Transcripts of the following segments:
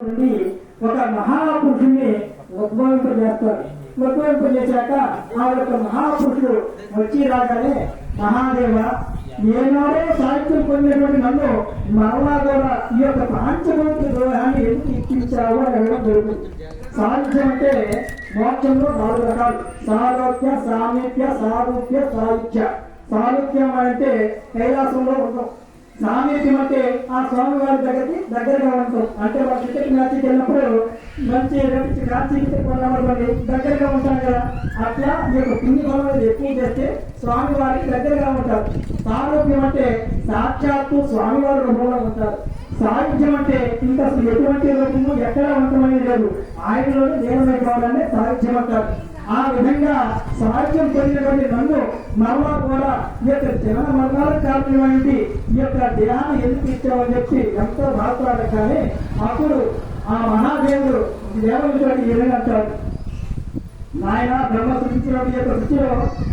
నుండి ఒక మహాపురుషుణ్ణి ఉద్భవింపజేస్తారు ఉద్భవింపజేశాక ఆ యొక్క మహాపురుషుడు వచ్చి రాగానే మహాదేవ ఏనాడో సాహిత్యం పొందినటువంటి నన్ను మరలా కూడా ఈ యొక్క పాంచభూతి ద్రోహాన్ని ఎందుకు ఇప్పించావు? అని అడగడం జరుగుతుంది. సాహిత్యం అంటే మోక్షంలో నాలుగు రకాలు. సాలోక్య సామీప్య సారూప్య సాహిత్య సారూప్యం అంటే కైలాసంలో ఉంటాం సామీప్యం అంటే ఆ స్వామి వారి దగ్గరికి దగ్గరగా ఉంటాం. అంటే వాళ్ళ క్రికెట్ మ్యాచ్కి వెళ్ళినప్పుడు మంచి రేపు కాచి కొన్నామనుకోండి దగ్గరగా ఉంటాం కదా. అట్లా మీకు పిండి పుణ్య ఎక్కువ చేస్తే స్వామి వారికి దగ్గరగా ఉంటారు. సారూప్యం అంటే సాక్షాత్తు స్వామి వారి రూపంలో ఉంటారు. సాహిత్యం అంటే ఇంకా అసలు ఎటువంటి రూపము ఎక్కడ ఉంటమనేది లేదు. ఆయనలోనే దేవుడు కావాలనే సాహిత్యం అంటారు. ఆ విధంగా సాహిత్యం పొందినటువంటి నన్ను మరలా కూడా ఈ యొక్క జనన మరణాలకు కారణమైంది ఈ యొక్క దేహాన్ని ఎందుకు ఇచ్చామని చెప్పి ఎంతో బాధపడాలి కానీ అప్పుడు ఆ మహాదేవుడు దేవుడి ఈ విధంగా అంటాడు. నాయన బ్రహ్మ సృష్టించిన యొక్క సృష్టిలో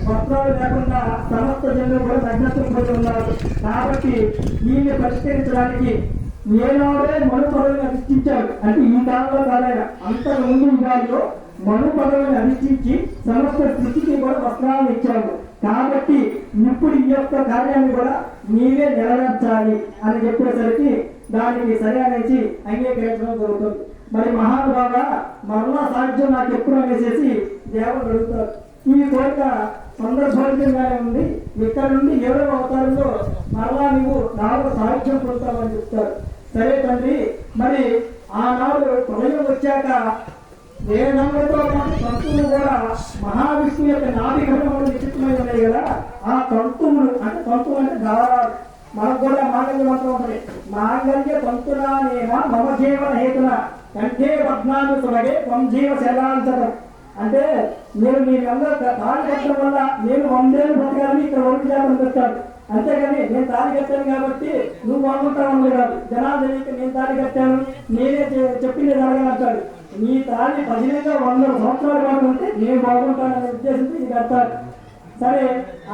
వస్త్రాలు లేకుండా సమస్త జనులు కూడా నగ్నత్వం పొంది ఉన్నారు. కాబట్టి ఈయన్ని పరిష్కరించడానికి ఏనాడే మను సృష్టించాడు. అంటే ఈ కాలంలో కాలేదు అంత ముందు యుగాల్లో మనుపదవిని అధిష్ఠించి సమస్త సృష్టికి కూడా వస్త్రాలను ఇచ్చాడు. కాబట్టి ఇప్పుడు ఈ యొక్క కార్యాన్ని కూడా నీవే నెరవేర్చాలి అని చెప్పేసరికి దానికి సరే అనేసి అంగీకరించడం జరుగుతుంది. మరి మహానుభావ మరలా సాధ్యం నాకు ఎప్పుడు వేసేసి దేవుడు అడుగుతారు. ఈ కోరిక సందర్భోచితంగానే ఉంది. ఇక్కడ నుండి ఏడవ అవతారంలో మరలా నువ్వు నాలుగు సాహిత్యం పొందుతావని చెప్తారు. సరే తండ్రి మరి ఆనాడు ప్రళయం వచ్చాక వేదములతో పాటు తంతువులు కూడా మహావిష్ణువు యొక్క నాభి ఘటనలు విచిత్రమై ఉన్నాయి కదా. ఆ తంతువులు అంటే తంతువులు అంటే దారాలు మనకు కూడా మాంగళ్య మంత్రం ఉంటుంది. మాంగళ్య తంతునానేమ మమ జీవన హేతున. కంటే పద్నాలుగు తొలగే వంజీవ శలాంతరం అంటే మీరు మీరందరూ తాళి కట్టడం వల్ల నేను వందేళ్ళు బతకాలని ఇక్కడ వరకు చేయాలని పెట్టాడు అంతేగాని నేను తాళి కట్టాను కాబట్టి నువ్వు బాగుంటావు కాదు జనాలు తెలియక నేను తాళి కట్టాను నేనే చె- చెప్పింది జరగాలంటాడు. నీ తాన్ని పదిహేను వందల సంవత్సరాల పాటు ఉంటే నేను బాగుంటాననే ఉద్దేశంతో ఇది కట్టాడు సరే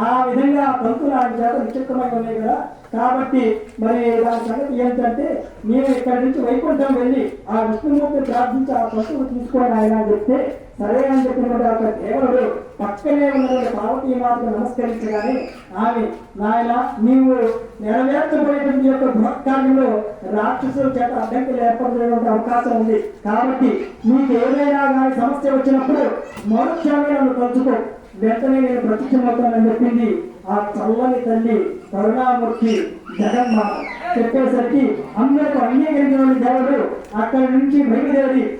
ఆ విధంగా పంతులు ఆయన చేత విచిత్రమై ఉన్నాయి కదా. కాబట్టి మరి దాని సంగతి ఏంటంటే మేము ఇక్కడి నుంచి వైకుంఠం వెళ్ళి ఆ విష్ణుమూర్తిని ప్రార్థించి ఆ పంతులు తీసుకోవాలి ఆయన అని చెప్తే సరే అని చెప్పినటువంటి ఒక దేవుడు పక్కనే ఉన్నటువంటి పార్వతీ మాతకు నమస్కరించగానే ఆమె నాయన నీవు నెరవేర్చబడేటువంటి యొక్క బృహత్కార్యంలో రాక్షసుల చేత అడ్డంకులు ఏర్పడేటువంటి అవకాశం ఉంది. కాబట్టి నీకు ఏదైనా కానీ సమస్య వచ్చినప్పుడు మరుక్షణమే నన్ను తలుచుకో. వెంటనే నేను ప్రత్యక్షమవుతానని చెప్పింది. ఆ చల్లని తల్లి కరుణామూర్తి జగన్మాత చెప్పేసరికి అందరికీ అంగీకరించిన దేవుడు అక్కడి నుంచి బయలుదేరి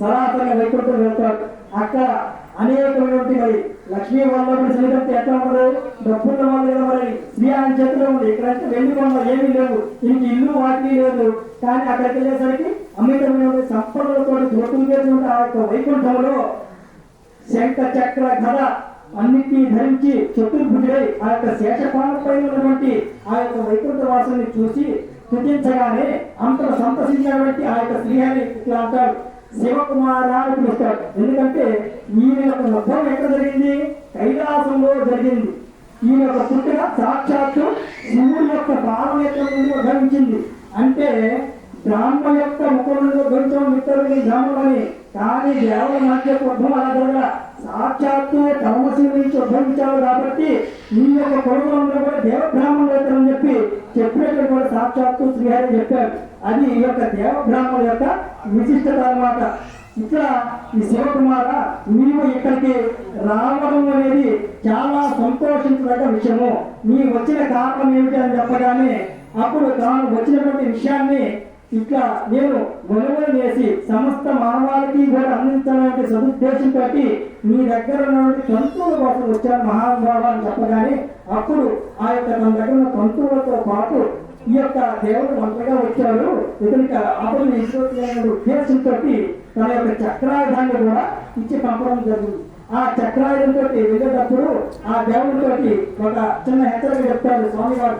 సనాతన వైకుంఠం వెళ్తాడు అక్కడ అనేకమైనటువంటి మరి లక్ష్మీ వల్లభుడి సన్నిధి ఎట్లా ఉండదు డబ్బున్న వాళ్ళు మరి. స్త్రీ ఆయన చేతిలో ఉంది. ఇక్కడంటే వెండి కొండ ఏమీ లేవు. ఇంక ఇల్లు వాటి లేదు. కానీ అక్కడికి వెళ్ళేసరికి అమితమైన సంపదలతో దోతులు చేసినటువంటి ఆ యొక్క వైకుంఠంలో శంఖ చక్ర గద అన్నిటినీ ధరించి చతుర్భుజుడై ఆ యొక్క శేషపాలపై ఉన్నటువంటి ఆ యొక్క వైకుంఠ వాసుని చూసి స్థుతించగానే అంతలో సంతసించినటువంటి ఆ యొక్క శ్రీహరి ఇట్లా అంటారు శివకుమార అని పిలుస్తాడు. ఎందుకంటే ఈయన యొక్క ఉద్భవం ఎక్కడ జరిగింది? కైలాసంలో జరిగింది. ఈయన యొక్క పుట్టిన సాక్షాత్తు శివుడి యొక్క ప్రాణనేత్రం నుండి ఉద్భవించింది అంటే బ్రాహ్మ యొక్క ముఖం కొంచెం మిత్రుడి మిత్రులని కానీ దేవల మధ్య యొక్క ఉద్భవం అలా సాక్షాత్తు కర్మశివ నుంచి ఉద్భవించాడు కాబట్టి ఈ యొక్క కొడుకులందరూ కూడా దేవ బ్రాహ్మణులు అవుతారని చెప్పి చెప్పినట్టు కూడా సాక్షాత్తు శ్రీహరి చెప్పారు అది ఈ యొక్క దేవ బ్రాహ్మణుల యొక్క విశిష్టత అన్నమాట ఇక్కడ ఈ శివకుమార నీవు ఇక్కడికి రావడం అనేది చాలా సంతోషించదగ్గ విషయము నీ వచ్చిన కారణం ఏమిటి అని చెప్పగానే అప్పుడు తాను వచ్చినటువంటి విషయాన్ని ఇట్లా నేను గొడవలు చేసి సమస్త మానవాళికి కూడా అందించాలనే సదుద్దేశంతో మీ దగ్గర ఉన్నటువంటి తంతువుల కోసం వచ్చాను మహానుభావ అని చెప్పగానే అప్పుడు ఆ యొక్క తన దగ్గర ఉన్న తంతువులతో పాటు ఈ యొక్క దేవుడు మంత్రగా వచ్చాడు. ఇతనికి అప్పుడు ఇటువంటి ఉద్దేశంతో తన యొక్క చక్రాయుధాన్ని కూడా ఇచ్చి పంపడం జరిగింది. ఆ చక్రాయుధంతో వెళ్ళేటప్పుడు ఆ దేవుడితోటి ఒక చిన్న హెచ్చరిక చెప్తాడు స్వామివారు.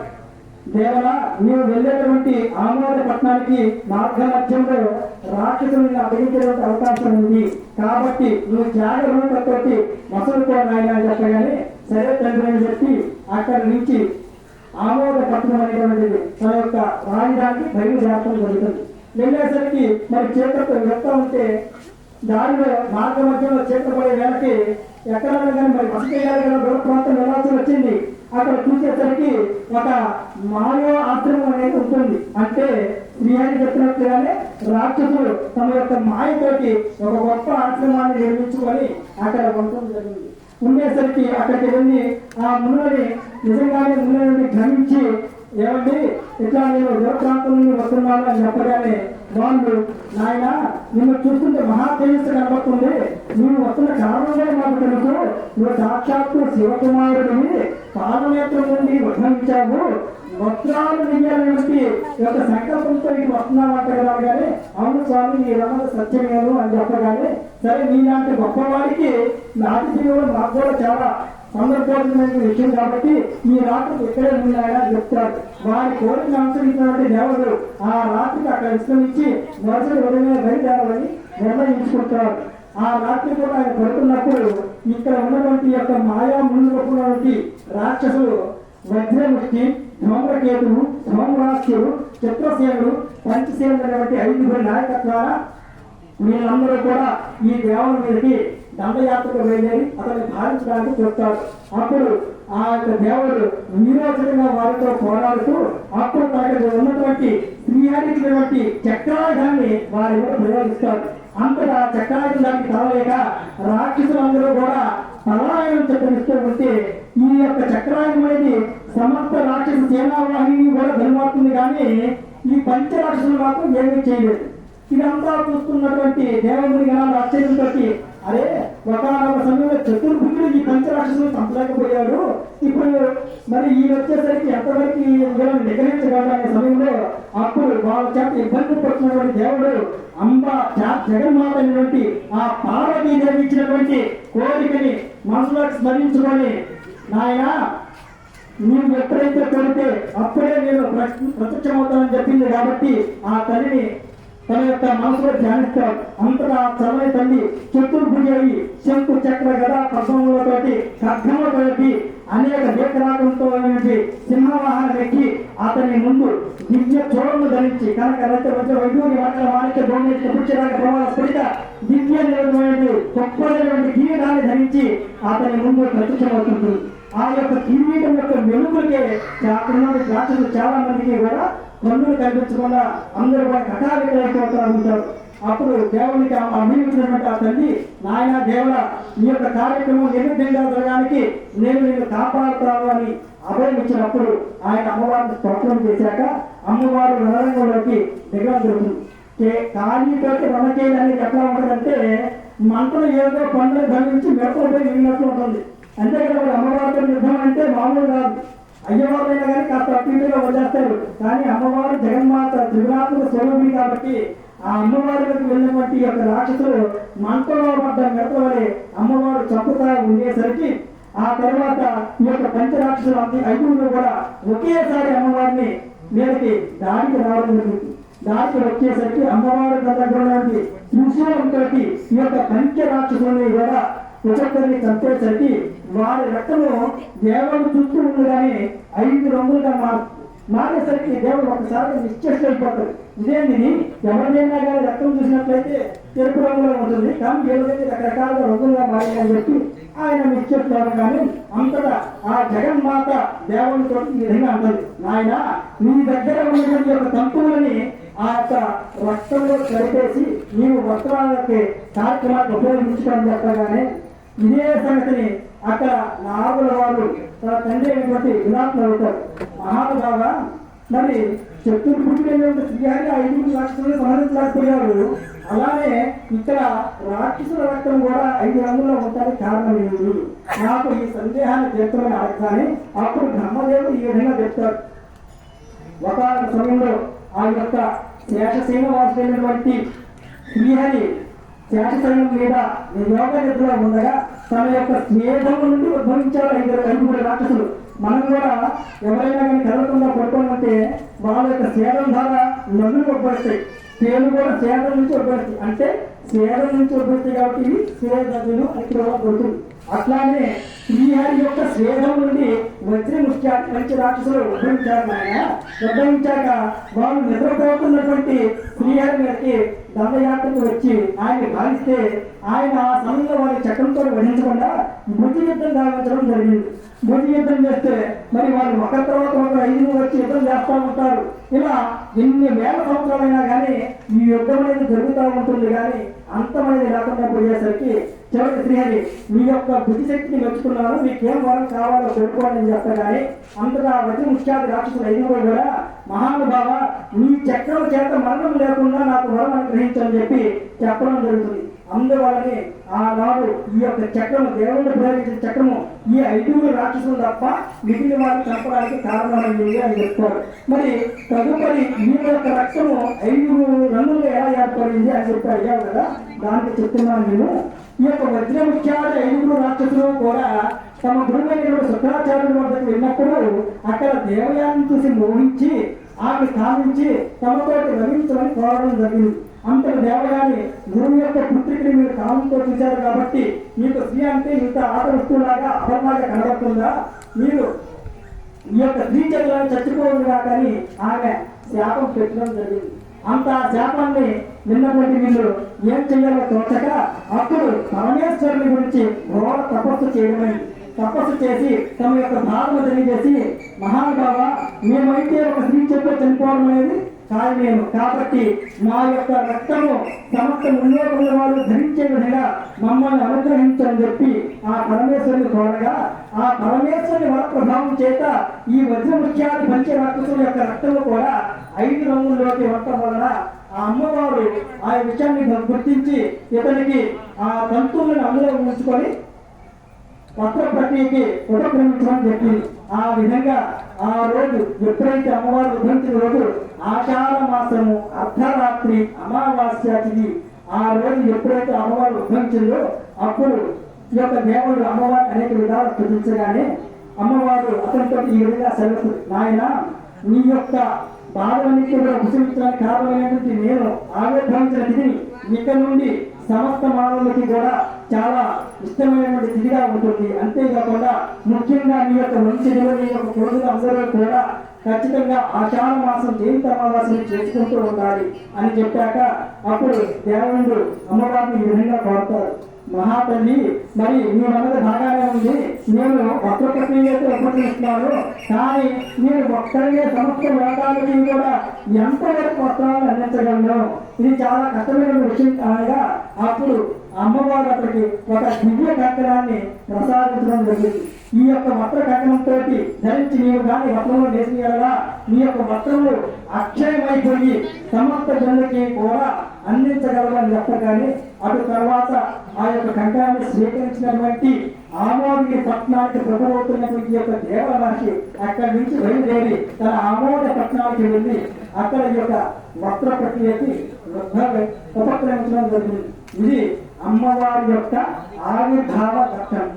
దేవన నీవు వెళ్ళేటువంటి ఆమోద పట్టణానికి మార్గ మధ్యంలో రాక్షసుని అడిగించేటువంటి అవకాశం ఉంది. కాబట్టి నువ్వు జాగ్రత్తతో మసలుకో నాయన అని చెప్పగానే సరే తండ్రి అని చెప్పి అక్కడి నుంచి ఆమోద పట్టణం అనేటువంటిది తన యొక్క రాజధానికి బయలుదేరడం జరుగుతుంది. వెళ్ళేసరికి మరి చీకటి వెళ్తా ఉంటే దారిలో మార్గ మధ్యలో చేతపడే వేళకి ఎక్కడన్నా కానీ మరి వసతి గారి దూర ప్రాంతం వెళ్ళాల్సి వచ్చింది? అక్కడ చూసేసరికి ఒక మాయో ఆశ్రమం అనేది ఉంటుంది. అంటే శ్రీహరి చెప్పినట్లుగానే రాక్షసులు తమ యొక్క మాయతోటి ఒక గొప్ప ఆశ్రమాన్ని నిర్మించుకొని అక్కడ ఉండటం జరిగింది. ఉండేసరికి అక్కడికి వెళ్ళి ఆ మునులని నిజంగానే మునులని గ్రహించి ఏమండి? ఇట్లా నేను ఏ ప్రాంతం నుండి వస్తున్నాను అని చెప్పగానే వాళ్ళు నాయన నిన్ను చూస్తుంటే మహా తేజస్సు కనబడుతుంది. నువ్వు వస్తున్న కారణంగా నాకు తెలుసు. నువ్వు సాక్షాత్తు శివకుమారుడిని పాదనేత్రం నుండి ఉద్భవించావు. వస్త్రాలు నెయ్యాలని యొక్క సంకల్పంతో ఇటు వస్తున్నామంట కదా కానీ అవును స్వామి నీ రమణ సత్యమేను అని చెప్పగానే సరే నీలాంటి గొప్పవాడికి నాటి జీవులు మాకు కూడా చాలా సందర్భోచితమైన విషయం కాబట్టి ఈ రాత్రికి ఇక్కడే ఉన్నాయని చెప్తాడు వారి కోరికను అనుసరించినటువంటి దేవతలు ఆ రాత్రికి అక్కడ విశ్రమించి వరుసలు ఉదయమే బయలుదేరాలని నిర్ణయించుకుంటున్నారు ఆ రాత్రి కూడా ఆయన పడుతున్నప్పుడు ఇక్కడ ఉన్నటువంటి యొక్క మాయా ముందుకున్నటువంటి రాక్షసులు వజ్రముష్టి ధూమ్రకేతుడు ధూమ్రాస్యుడు చిత్రసేనుడు పంచసేనుడు అనేటువంటి ఐదుగురు నాయకత్వాల వీళ్ళందరూ కూడా ఈ దేవుని మీదకి దండయాత్రకు వెళ్ళేది అతన్ని భావించడానికి చూస్తారు అప్పుడు ఆ యొక్క దేవుడు వీరోచనంగా వారితో పోరాడుతూ అప్పుడు అక్కడ ఉన్నటువంటి శ్రీహరించినటువంటి చక్రాయుధాన్ని వారి మీద ప్రయోగిస్తాడు అంతటా చక్రాయుధానికి తరలేక రాక్షసులందరూ కూడా పలాయనం చక్రమిస్తూ ఉంటే ఈ యొక్క చక్రాయుధం అనేది సమస్త రాక్షస సేనావాహిని కూడా ధనమాడుతుంది కానీ ఈ పంచరాక్షసులు మాత్రం ఏమీ చేయలేదు. ఇదంతా చూస్తున్నటువంటి దేవముని గణాలు ఆశ్చర్యంతో అరే ఒకనొక సమయంలో చతుర్భుజుడు ఈ పంచరాక్షసులు చంపలేకపోయాడు. ఇప్పుడు మరి ఈ వచ్చేసరికి ఎంతవరకు వీళ్ళని నిగ్రహించగలనే సమయంలో అప్పుడు వాళ్ళ చేత ఇబ్బంది పడుతున్నటువంటి దేవుడు అంబ జగన్మాత అయినటువంటి ఆ పార్వతీదేవి ఇచ్చినటువంటి కోరికని మనసులో స్మరించుకొని నాయన నీవు ఎప్పుడైతే పెడితే అప్పుడే నేను ప్రత్యక్షమవుతానని చెప్పింది కాబట్టి ఆ తల్లిని తన యొక్క మనసులో ధ్యానిస్తాడు అంతటా చల్లని తల్లి చతుర్భుజి అయి శంకు చక్ర గద ప్రసంగములతోటి ఖడ్గములతోటి అనేక దీకరాకంతో సింహవాహనం ఎక్కి అతని ముందు దివ్య చోళము ధరించి కనుక రచ రచ వైద్యుని మాటల వాణిజ్య భూమి పుచ్చరాక ప్రమాణ స్ఫురిత దివ్య నిర్మైనటువంటి గొప్పదైనటువంటి కిరీటాన్ని ధరించి అతని ముందు ప్రత్యక్షమవుతుంది ఆ యొక్క కిరీటం యొక్క వెలుగులకే అక్కడ నుండి రాక్షసులు చాలా మందికి కూడా కన్నులు కనిపించకుండా అందరూ కూడా కటారికలైపోతారు ఉంటారు. అప్పుడు దేవునికి అభివృద్ధినటువంటి ఆ తల్లి నాయన దేవుడ ఈ యొక్క కార్యక్రమం నిర్విఘ్నంగా జరగడానికి నేను నిన్ను కాపాడుతాను అని అభయం ఇచ్చినప్పుడు ఆయన అమ్మవారిని స్తోత్రం చేశాక అమ్మవారు రణరంగంలోకి జరుగుతుంది. ఖాళీతోటి రణ చేయడానికి ఎట్లా ఉంటుందంటే మంటలు ఏదో పండ్లు ధరించి మెడపడిపోయి పోయి ఉంటుంది. అంతేకాదు మరి అమ్మవారితో యుద్ధం అంటే మామూలు కాదు. అయ్యవారైనా కానీ కాస్త అటు వదిలేస్తారు. కానీ అమ్మవారు జగన్మాత త్రిగుణాత్మక స్వరూపి కాబట్టి ఆ అమ్మవారికి వెళ్ళినటువంటి ఈ యొక్క రాక్షసులు మంటలో పడ్డ మెడత అమ్మవారు చంపుతా ఉండేసరికి ఆ తర్వాత ఈ యొక్క పంచరాక్షసులు అన్ని ఐదుగురు కూడా ఒకేసారి అమ్మవారిని మీదకి దాడికి రావడం జరిగింది. దానికి వచ్చేసరికి అమ్మవారి దగ్గర ఉన్నటువంటి త్రిశూలంతో ఈ యొక్క పంచరాక్షసులని కూడా ఒక్కొక్కరిని చంపేసరికి వారి రక్తము దేవుడు చూస్తూ ఉంది కానీ ఐదు రంగులుగా మారు మారేసరికి దేవుడు ఒకసారి నిశ్చేష్ట అయిపోతాడు. ఇదేంది ఎవరినైనా కానీ రక్తం చూసినట్లయితే తెలుపు రంగులో ఉంటుంది కానీ దేవుడైతే రకరకాలుగా రంగులుగా మారాయని చెప్పి ఆయన నిశ్చేస్తాడు కానీ అంతటా ఆ జగన్మాత దేవునితో ఈ విధంగా అంటుంది నాయన నీ దగ్గర ఉన్నటువంటి యొక్క తంతువులని ఆ యొక్క రక్తంలో కలిపేసి నీవు వస్త్రాలకి కార్యక్రమాలకు ఉపయోగించుకోవడం చెప్పగానే ఇదే సంగతిని అక్కడ నాగుల వారు తన తండ్రి అయినటువంటి విరాట్లు అవుతారు. మహానుభావ మరి చతుర్భుజుడైనటువంటి శ్రీహరి ఐదు రాక్షసులు సంహరించలేకపోయారు అలానే ఇక్కడ రాక్షసుల రక్తం కూడా ఐదు రంగుల్లో ఉండడానికి కారణం ఏంటి నాకు ఈ సందేహాన్ని తీర్చమని అడగగానే అప్పుడు బ్రహ్మదేవుడు ఈ విధంగా చెప్తాడు. ఒక సమయంలో ఆ యొక్క శేషసేన వాసులైనటువంటి స్త్రీహని శేషసైనం మీద యోగ నిద్రలో ఉండగా తన యొక్క స్నేహం నుండి ఉద్భవించారు ఇద్దరు ఐదుగురు రాక్షసులు. మనం కూడా ఎవరైనా కానీ కదలకుండా పడుకోమంటే వాళ్ళ యొక్క సేదం ద్వారా నదులు ఉద్భవిస్తాయి. తేలు కూడా సేదం నుంచి ఉద్భవిస్తాయి. అంటే సేదం నుంచి ఉద్భవిస్తాయి కాబట్టి ఇవి సేదలు ఇక్కడ పడుతుంది. అట్లానే శ్రీహరి యొక్క స్వేదం నుండి వజ్ర ముఖ్య మంచి రాక్షసులు ఉద్భవించారు ఆయన ఉద్భవించాక వాళ్ళు నిద్రపోతున్నటువంటి శ్రీహరి గారికి దండయాత్రకు వచ్చి ఆయన భావిస్తే ఆయన ఆ సమయంలో వారి చక్రంతో వహించకుండా భుజ యుద్ధం గావించడం జరిగింది. భుజ యుద్ధం చేస్తే మరి వాళ్ళు ఒక తర్వాత ఒక ఐదు వచ్చి యుద్ధం చేస్తూ ఉంటారు. ఇలా ఎన్ని వేల సంవత్సరాలైనా కానీ ఈ యుద్ధం అనేది జరుగుతూ ఉంటుంది కానీ అంతమనేది లేకుండా పోయేసరికి చివరికి శ్రీహరి మీ యొక్క బుద్ధి శక్తిని మెచ్చుకున్నాను మీకేం వరం కావాలో కోరుకోండి అని కానీ అంతగా వజ్ర ముఖ్యాది రాక్షసులు అయిన కూడా మహానుభావ నీ చక్రం చేత మరణం లేకుండా నాకు వరం అనుగ్రహించని చెప్పి చెప్పడం జరుగుతుంది. అందువల్లనే ఆనాడు ఈ యొక్క చక్రము దేవుడు ప్రయోగించిన చక్రము ఈ ఐదుగురు రాక్షసులు తప్ప మిగిలిన వారిని చంపడానికి కారణమైంది అని చెప్తారు మరి తదుపరి ఈ యొక్క రక్తము ఐదుగురు రంగులు ఎలా ఏర్పడింది అని చెప్పి అడిగారు కదా దానికి చెప్తున్నాను నేను. ఈ యొక్క వజ్రముఖ్యాది ఐదుగురు రాక్షసులు కూడా తమ గురువైన శుక్రాచార్యుల వద్దకు వెళ్ళినప్పుడు అక్కడ దేవయాన్ని చూసి మోహించి ఆమె కామించి తమతోటి రవించమని కోరడం జరిగింది. అంతటి దేవగాని గురువు యొక్క పుత్రికని మీరు కామంతో చూశారు కాబట్టి మీకు స్త్రీ అంటే ఇంత ఆట వస్తువులాగా అపర్ణాగా కనబడుతుందా? మీరు ఈ యొక్క స్త్రీ చర్యలను చచ్చిపోవుగా కానీ ఆమె శాపం పెట్టడం జరిగింది. అంత శాపాన్ని నిన్నటువంటి వీళ్ళు ఏం చేయాలో తోచక అప్పుడు పరమేశ్వరుని గురించి ఘోర తపస్సు చేయడమైంది. తపస్సు చేసి తమ యొక్క భావన తెలియజేసి మహానుభావ మేమైతే ఒక స్త్రీ చెప్పే చనిపోవడం అనేది ఖాయమేను కాబట్టి మా యొక్క రక్తము సమస్త ముల్లోకముల వాళ్ళు ధరించే విధంగా మమ్మల్ని అనుగ్రహించని చెప్పి ఆ పరమేశ్వరుని కోరగా ఆ పరమేశ్వరుని వరప్రభావం చేత ఈ వజ్రముఖ్యాది పంచరాక్షసుల యొక్క రక్తము కూడా ఐదు రంగుల్లోకి ఉండటం వలన ఆ అమ్మవారు ఆ విషయాన్ని గుర్తించి ఇతనికి ఆ తంతువులను అందులో ఉంచుకొని పత్ర పట్టికి ఉపక్రమించమని చెప్పి ఆ విధంగా ఆ రోజు ఎప్పుడైతే అమ్మవారు ఉద్ధరించిన రోజు ఆషాఢ మాసము అర్ధరాత్రి అమావాస్య తిథి ఆ రోజు ఎప్పుడైతే అమ్మవారు ఉద్ధరించిందో అప్పుడు ఈ యొక్క దేవుడు అమ్మవారు అనేక విధాలు స్థుతించగానే అమ్మవారు అతనితో ఈ విధంగా సెలవు నాయన నీ యొక్క బాధలన్నింటినీ కూడా ఉపశమించడానికి కారణమైనటువంటి నేను ఆవిర్భవించిన తిథిని ఇక్కడ నుండి సమస్త మానవులకి కూడా చాలా ఇష్టమైనటువంటి తిథిగా ఉంటుంది. అంతేకాకుండా ముఖ్యంగా మీ యొక్క మంచి నీ యొక్క కొడుకులు అందరూ కూడా ఖచ్చితంగా ఆషాఢ మాసం జీవిత అమావాస్యని చేసుకుంటూ ఉండాలి అని చెప్పాక అప్పుడు దేవుడు అమ్మవారిని ఈ విధంగా కోరుతారు. మహాతల్లి మరి మీ మనది బాగానే ఉంది. నేను ఒక్క ప్రక్రియతో కానీ మీరు ఒక్కరిగే సమస్త లోకాలకి కూడా ఎంతవరకు వస్త్రాలు అందించగలను? ఇది చాలా కష్టమైన విషయం కాగా అప్పుడు అమ్మవారు అతనికి ఒక దివ్య కట్టడాన్ని ప్రసాదించడం జరిగింది. ఈ యొక్క వస్త్ర కట్టడంతో ధరించి నీవు కానీ వస్త్రంలో వేసియడగా నీ యొక్క వస్త్రములు అక్షయమైపోయి సమస్త జనులకి కూడా అందించగలవని చెప్పగానే అటు తర్వాత ఆ యొక్క కంఠాన్ని స్వీకరించినటువంటి ఆమోదిని పట్టణానికి ప్రభుత్వమైనటువంటి ఈ యొక్క దేవల మనిషి అక్కడి నుంచి బయలుదేరి తన ఆమోద పట్టణానికి వెళ్ళి అక్కడ ఈ యొక్క వస్త్ర ప్రక్రియకి ఉపక్రమించడం జరిగింది. ఇది అమ్మవారి యొక్క ఆవిర్భావ ఘట్టం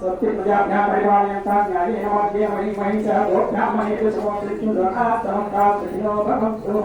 సత్య ప్రజాభ్యా పరిపాలయంతా న్యాయేన మధ్య మహి మహిష గోభ్యామహేతు సమోత్రిత్యం లోకాస్తమం కాస్తినో భవంతు